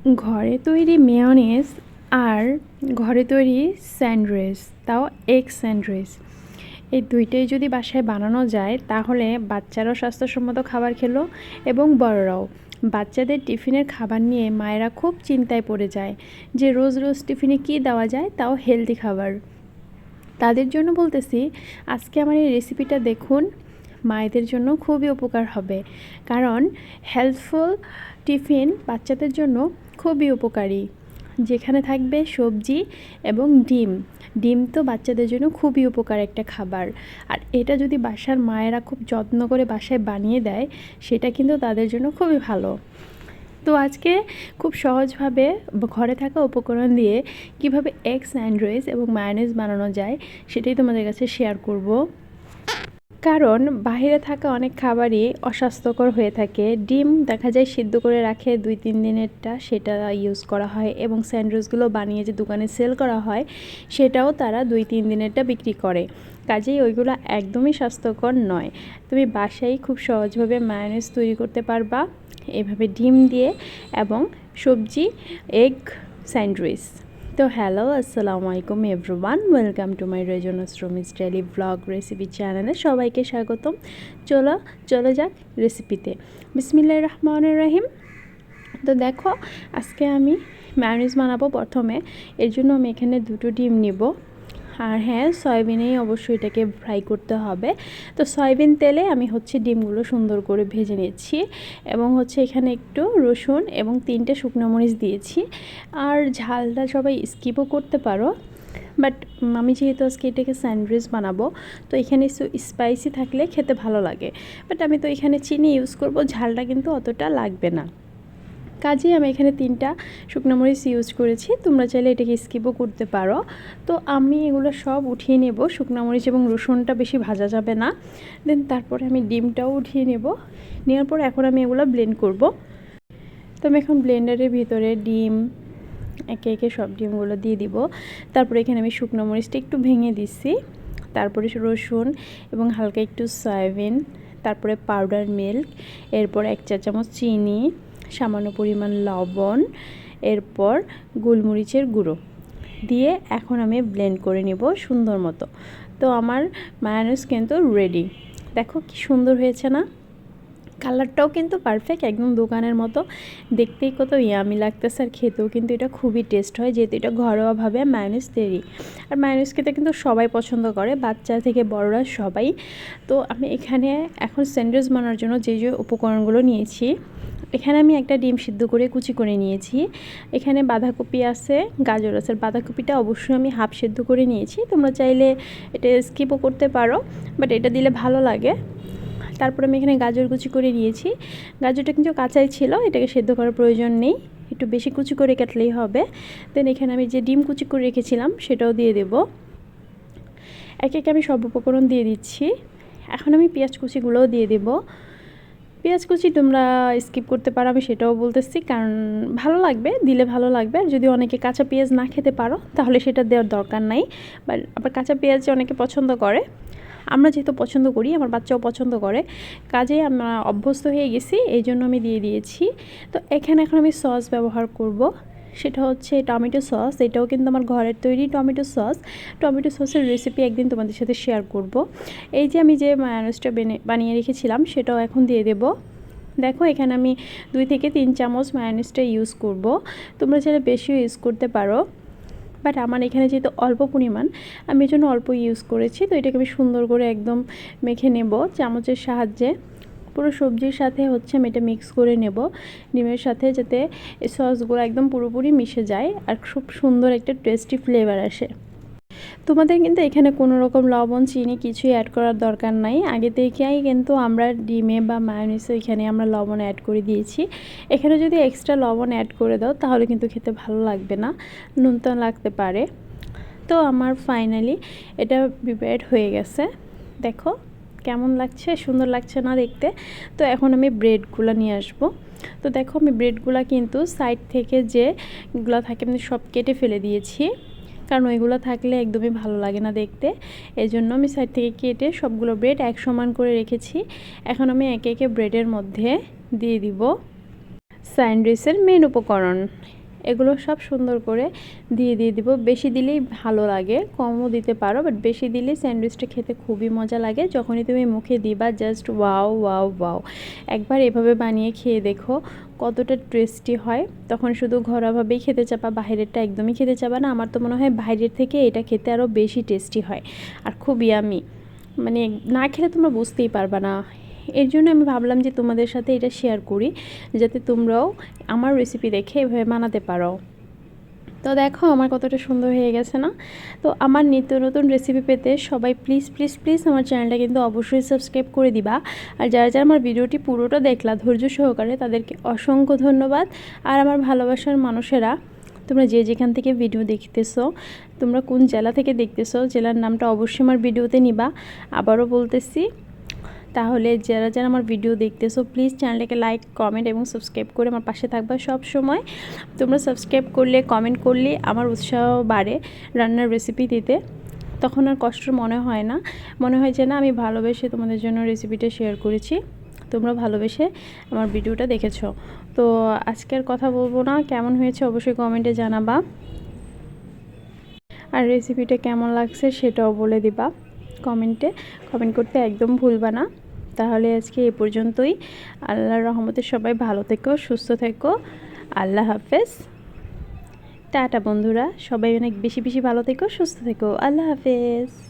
ঘরে তৈরি মেয়নেজ আর ঘরে তৈরি স্যান্ডউইচ, তাও এগ স্যান্ডউইচ। এই দুইটাই যদি বাসায় বানানো যায়, তাহলে বাচ্চারাও স্বাস্থ্যসম্মত খাবার খেলো এবং বড়রাও। বাচ্চাদের টিফিনের খাবার নিয়ে মায়েরা খুব চিন্তায় পড়ে যায় যে রোজ রোজ টিফিনে কী দেওয়া যায়, তাও হেলদি খাবার। তাদের জন্য বলতেছি, আজকে আমার এই রেসিপিটা দেখুন, মায়েদের জন্য খুবই উপকার হবে। কারণ হেলথফুল টিফিন বাচ্চাদের জন্য খুবই উপকারী। যেখানে থাকবে সবজি এবং ডিম। ডিম তো বাচ্চাদের জন্য খুবই উপকার একটা খাবার। আর এটা যদি বাসার মায়েরা খুব যত্ন করে বাসায় বানিয়ে দেয়, সেটা কিন্তু তাদের জন্য খুবই ভালো। তো আজকে খুব সহজভাবে ঘরে থাকা উপকরণ দিয়ে কীভাবে এগ স্যান্ডউইচ এবং মায়োনিজ বানানো যায়, সেটাই তোমাদের কাছে শেয়ার করব। কারণ বাইরে থাকা অনেক খাবারই অস্বাস্থ্যকর হয়ে থাকে। ডিম দেখা যায় সিদ্ধ করে রাখে দুই তিন দিনেরটা, সেটা ইউজ করা হয় এবং স্যান্ডউইচগুলো বানিয়ে যে দোকানে সেল করা হয়, সেটাও তারা দুই তিন দিনেরটা বিক্রি করে। কাজেই ওইগুলো একদমই স্বাস্থ্যকর নয়। তুমি বাসায় খুব সহজভাবে মায়োনিজ তৈরি করতে পারবা। এভাবে ডিম দিয়ে এবং সবজি এগ স্যান্ডউইচ। তো হ্যালো, আসসালামু আলাইকুম এভরিওয়ান। ওয়েলকাম টু মাই রেজনাস রুমিস ডেলি ব্লগ রেসিপি চ্যানেলে সবাইকে স্বাগতম। চলো, চলে যাক রেসিপিতে। বিসমিল্লা রহমান রাহিম। তো দেখো, আজকে আমি ম্যারিজ বানাবো প্রথমে। এর জন্য আমি এখানে দুটো ডিম নিব। আর হ্যাঁ সয়াবিনেই অবশ্যই এটাকে ফ্রাই করতে হবে। তো সয়াবিন তেলে আমি হচ্ছে ডিমগুলো সুন্দর করে ভেজে নিচ্ছি এবং হচ্ছে এখানে একটু রসুন এবং তিনটে শুকনো মরিচ দিয়েছি। আর ঝালটা সবাই স্কিপও করতে পারো, বাট আমি যেহেতু আজকে এটাকে স্যান্ডউইচ বানাবো, তো এখানে স্পাইসি থাকলে খেতে ভালো লাগে। বাট আমি তো এখানে চিনি ইউজ করব, ঝালটা কিন্তু অতটা লাগবে না। কাজেই আমি এখানে তিনটা শুকনো মরিচ ইউজ করেছি। তোমরা চাইলে এটাকে স্কিপও করতে পারো। তো আমি এগুলো সব উঠিয়ে নেব। শুকনো মরিচ এবং রসুনটা বেশি ভাজা যাবে না। দেন তারপরে আমি ডিমটাও উঠিয়ে নেব। নেওয়ার পর এখন আমি এগুলো ব্লেন্ড করব। তো আমি এখন ব্লেন্ডারের ভিতরে ডিম, একে একে সব ডিমগুলো দিয়ে দিব। তারপরে এখানে আমি শুকনো মরিচটা একটু ভেঙে দিচ্ছি তারপরে রসুন এবং হালকা একটু সয়াবিন তারপরে পাউডার মিল্ক এরপর এক চা চামচ চিনি সামান্য পরিমাণ লবণ, এরপর গোলমরিচের গুঁড়ো। দিয়ে এখন আমি ব্লেন্ড করে নেব সুন্দর মতো। তো আমার মায়ানুস কিন্তু রেডি দেখো কি সুন্দর হয়েছে না? কালারটাও কিন্তু পারফেক্ট একদম দোকানের মতো। দেখতেই কত ইয়ামি লাগতেছে আর খেতেও কিন্তু এটা খুবই টেস্ট হয়, যেহেতু এটা ঘরোয়াভাবে মায়োনিজ তৈরি। আর মায়োনিজ খেতে কিন্তু সবাই পছন্দ করে, বাচ্চা থেকে বড়রা সবাই। তো আমি এখানে এখন স্যান্ডউইচ বানানোর জন্য যে যে উপকরণগুলো নিয়েছি এখানে আমি একটা ডিম সিদ্ধ করে কুচি করে নিয়েছি। এখানে বাঁধাকপি আছে, গাজর আছে। বাঁধাকপিটা অবশ্যই আমি হাফ সিদ্ধ করে নিয়েছি। তোমরা চাইলে এটা স্কিপও করতে পারো বাট এটা দিলে ভালো লাগে। তারপরে আমি এখানে গাজর কুচি করে নিয়েছি। গাজরটা কিন্তু কাঁচাই ছিল, এটাকে সেদ্ধ করার প্রয়োজন নেই। একটু বেশি কুচি করে কাটলেই হবে। দেন এখানে আমি যে ডিম কুচি করে রেখেছিলাম, সেটাও দিয়ে দেব। এক এক আমি সব উপকরণ দিয়ে দিচ্ছি। এখন আমি পেঁয়াজ কুচিগুলোও দিয়ে দেবো। পেঁয়াজ কুচি তোমরা স্কিপ করতে পারো, আমি সেটাও বলতেছি। কারণ ভালো লাগবে, দিলে ভালো লাগবে। আর যদি অনেকে কাঁচা পেঁয়াজ না খেতে পারো, তাহলে সেটা দেওয়ার দরকার নাই। বাট আবার কাঁচা পেঁয়াজ অনেকে পছন্দ করে, আমরা যেহেতু পছন্দ করি, আমার বাচ্চাও পছন্দ করে, কাজে আমরা অভ্যস্ত হয়ে গেছি এই জন্য আমি দিয়ে দিয়েছি। তো এখানে এখন আমি সস ব্যবহার করব। সেটা হচ্ছে টমেটো সস, এটাও কিন্তু আমার ঘরের তৈরি টমেটো সস। টমেটো সসের রেসিপি একদিন তোমাদের সাথে শেয়ার করব। এই যে আমি যে মায়ানোসটা বানিয়ে রেখেছিলাম, সেটাও এখন দিয়ে দেব। দেখো, এখানে আমি দুই থেকে তিন চামচ মায়ানিসটা ইউজ করব। তোমরা চাইলে বেশিও ইউজ করতে পারো। বাট আমার এখানে যেহেতু অল্প পরিমাণ, আমি এই জন্য অল্প ইউজ করেছি। তো এটাকে আমি সুন্দর করে একদম মেখে নেব চামচের সাহায্যে। পুরো সবজির সাথে হচ্ছে আমি এটা মিক্স করে নেব। ডিমের সাথে যাতে সসগুলো একদম পুরোপুরি মিশে যায় আর খুব সুন্দর একটা টেস্টি ফ্লেভার আসে। তোমাদের কিন্তু এখানে কোনো রকম লবণ, চিনি কিছুই অ্যাড করার দরকার নাই। আগে থেকেই কিন্তু আমরা ডিমে বা মায়োনিসে এখানে আমরা লবণ অ্যাড করে দিয়েছি। এখানে যদি এক্সট্রা লবণ অ্যাড করে দাও, তাহলে কিন্তু খেতে ভালো লাগবে না নুন তো লাগতে পারে। তো আমার ফাইনালি এটা প্রিপেয়ার্ড হয়ে গেছে। দেখো কেমন লাগছে? সুন্দর লাগছে না দেখতে। তো এখন আমি ব্রেডগুলো নিয়ে আসব। তো দেখো আমি ব্রেডগুলো কিন্তু সাইড থেকে যেগুলো থাকে আমি সব কেটে ফেলে দিয়েছি। কারণ ওইগুলো থাকলে একদমই ভালো লাগে না দেখতে। এই জন্য আমি সাইড থেকে কেটে সবগুলো ব্রেড এক সমান করে রেখেছি। এখন আমি একে একে ব্রেডের মধ্যে দিয়ে দিব। স্যান্ডউইচের মেন উপকরণ। এগুলো সব সুন্দর করে দিয়ে দিয়ে দিব। বেশি দিলেই ভালো লাগে, কমও দিতে পারো বাট বেশি দিলেই স্যান্ডউইচটা খেতে খুবই মজা লাগে। যখনই তুমি মুখে দিবা জাস্ট ওয়াও ওয়াও ওয়াও একবার এভাবে বানিয়ে খেয়ে দেখো কতটা টেস্টি হয়। তখন শুধু ঘরোয়াভাবেই খেতে চাপা, বাইরেরটা একদমই খেতে চাপা না। আমার তো মনে হয় বাইরের থেকে এটা খেতে আরও বেশি টেস্টি হয়। আর খুব ইয়ামি মানে না খেলে তোমরা বুঝতেই পারবা না এর জন্য আমি ভাবলাম যে তোমাদের সাথে এটা শেয়ার করি, যাতে তোমরাও আমার রেসিপি দেখে এভাবে বানাতে পারো। তো দেখো, আমার কতটা সুন্দর হয়ে গেছে না? তো আমার নিত্য নতুন রেসিপি পেতে সবাই প্লিজ প্লিজ প্লিজ আমার চ্যানেলটা কিন্তু অবশ্যই সাবস্ক্রাইব করে দিবা। আর যারা যারা আমার ভিডিওটি পুরোটা দেখলা ধৈর্য সহকারে, তাদেরকে অসংখ্য ধন্যবাদ। আর আমার ভালোবাসার মানুষেরা, তোমরা যে যেখান থেকে ভিডিও দেখতেছো, তোমরা কোন জেলা থেকে দেখতেছো, জেলার নামটা অবশ্যই আমার ভিডিওতে নিবা। আবারও বলতেছি তাহলে যারা যারা আমার ভিডিও দেখতেছো প্লিজ চ্যানেলটাকে লাইক কমেন্ট এবং সাবস্ক্রাইব করে আমার পাশে থাকবা সব সময় তোমরা সাবস্ক্রাইব করলে কমেন্ট করলে আমার উৎসাহ বাড়ে রান্নার রেসিপি দিতে। তখন আর কষ্ট মনে হয় না। মনে হয় যে, না, আমি ভালোবেসে তোমাদের জন্য রেসিপিটা শেয়ার করেছি। তোমরা ভালোবেসে আমার ভিডিওটা দেখেছ। তো আজকের কথা বলব না। কেমন হয়েছে অবশ্যই কমেন্টে জানাবা। আর রেসিপিটা কেমন লাগছে সেটাও বলে দিবা। কমেন্টে কমেন্ট করতে একদম ভুলবা না। তাহলে আজকে এ পর্যন্তই। আল্লাহর রহমতে সবাই ভালো থেকো, সুস্থ থেকো। আল্লাহ হাফেজ। টাটা বন্ধুরা, সবাই অনেক বেশি বেশি ভালো থেকো, সুস্থ থেকো। আল্লাহ হাফেজ।